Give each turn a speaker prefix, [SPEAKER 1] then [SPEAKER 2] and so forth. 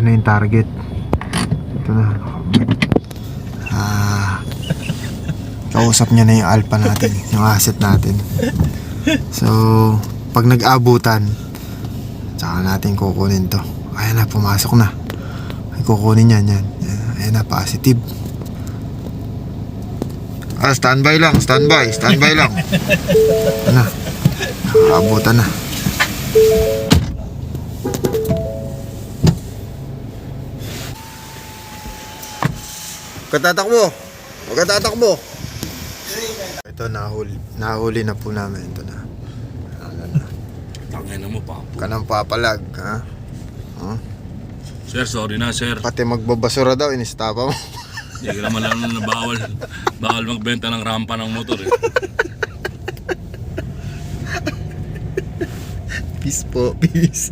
[SPEAKER 1] Ito na yung target. Ito na. Ah, kausap niya na yung alpha natin, yung asset natin. So, pag nag-abutan, tsaka natin kukunin to. Ayan na, pumasok na. Ay, kukunin yan, yan. Ayan na, positive. Ah, standby lang, standby, standby lang. Na, nakaabutan na. Katatakbo! Huwag ka tatakbo! Ito, nahuli, nahuli na po namin. Ito na. Ano na.
[SPEAKER 2] Tangina mo pa.
[SPEAKER 1] Ka nang papalag, ha? Huh?
[SPEAKER 2] Sir, sorry na sir.
[SPEAKER 1] Pati magbabasura daw, inistapa mo.
[SPEAKER 2] Hindi ka naman alam na bawal, bawal magbenta ng rampa ng motor eh.
[SPEAKER 1] peace po, peace.